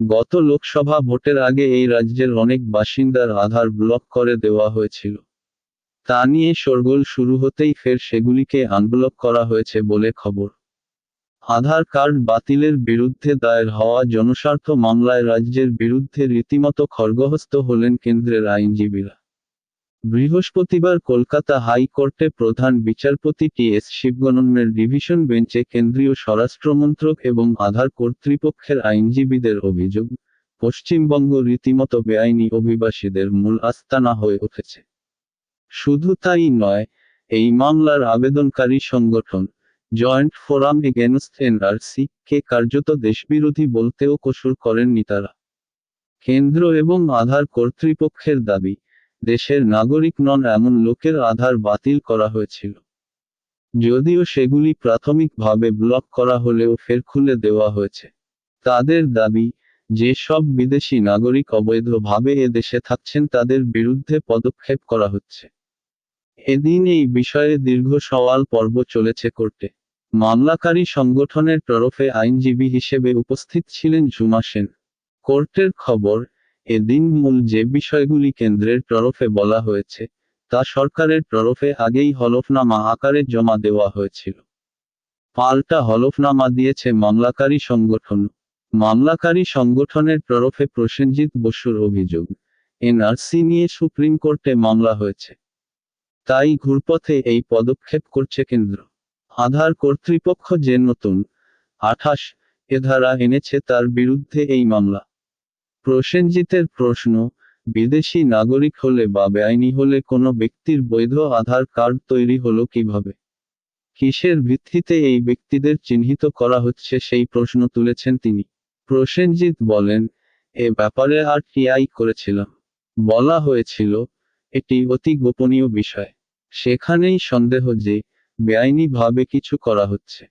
গত লোকসভা ভোটের আগে এই রাজ্যের অনেক বাসিন্দার আধার ব্লক করে দেওয়া হয়েছিল। তা নিয়ে শোরগোল শুরু হতেই ফের সেগুলিকে আনব্লক করা হয়েছে বলে খবর। আধার কার্ড বাতিলের বিরুদ্ধে দায়ের হওয়া জনস্বার্থ মামলায় রাজ্যের বিরুদ্ধে রীতিমতো খড়গহস্ত হলেন কেন্দ্রের আইনজীবীরা। বৃহস্পতিবার কলকাতা হাইকোর্টে প্রধান বিচারপতি টি এস শিবগণনের ডিভিশন বেঞ্চে কেন্দ্রীয় স্বরাষ্ট্রমন্ত্রক এবং আধার কর্তৃপক্ষের আইনজীবীদের অভিযোগ, পশ্চিমবঙ্গ রীতিমতো বেআইনি অভিবাসীদের মূল আস্তানা হয়ে উঠেছে। শুধু তাই নয়, এই মামলার আবেদনকারী সংগঠন, জয়েন্ট ফোরাম এগেনস্ট এনআরসি, কে কার্যত দেশবিরোধী বলতেও কসুর করেননি তারা। কেন্দ্র এবং আধার কর্তৃপক্ষের দাবি দেশের নাগরিক নন এমন লোকের আধার বাতিল করা হয়েছিল। যদিও সেগুলি প্রাথমিকভাবে ব্লক করা হলেও ফের খুলে দেওয়া হয়েছে। তাদের দাবি যে সব বিদেশি নাগরিক অবৈধভাবে এ দেশে থাকছেন তাদের বিরুদ্ধে পদক্ষেপ করা হচ্ছে। এদিন এই বিষয়ে দীর্ঘ সওয়াল পর্ব চলেছে কোর্টে। মামলাকারী সংগঠনের তরফে আইনজীবী হিসেবে উপস্থিত ছিলেন ঝুমা সেন। কোর্টের খবর এদিন মূল যে বিষয়গুলি কেন্দ্রের তরফে বলা হয়েছে, তা সরকারের তরফে আগেই হলফনামা আকারে জমা দেওয়া হয়েছিল। পাল্টা হলফনামা দিয়েছে মামলাকারী সংগঠন। মামলাকারী সংগঠনের তরফে প্রসেনজিৎ বসুর অভিযোগ, এনআরসি নিয়ে সুপ্রিম কোর্টে মামলা হয়েছে। তাই ঘুরপথে এই পদক্ষেপ করছে কেন্দ্র। আধার কর্তৃপক্ষ যে নতুন, আঠাশ, এ ধারা এনেছে তার বিরুদ্ধে এই মামলা। প্রসেনজিতের প্রশ্ন, বিদেশি নাগরিক হলে বা বেআইনি হলে কোনো ব্যক্তির বৈধ আধার কার্ড তৈরি হলো কীভাবে? কিসের ভিত্তিতে এই ব্যক্তিদের চিহ্নিত করা হচ্ছে সেই প্রশ্ন তুলেছেন তিনি। প্রসেনজিৎ বলেন, এ ব্যাপারে আর টিআই করেছিলাম? বলা হয়েছিল, এটি অতি গোপনীয় বিষয়। সেখানেই সন্দেহ যে, বেআইনিভাবে কিছু করা হচ্ছে।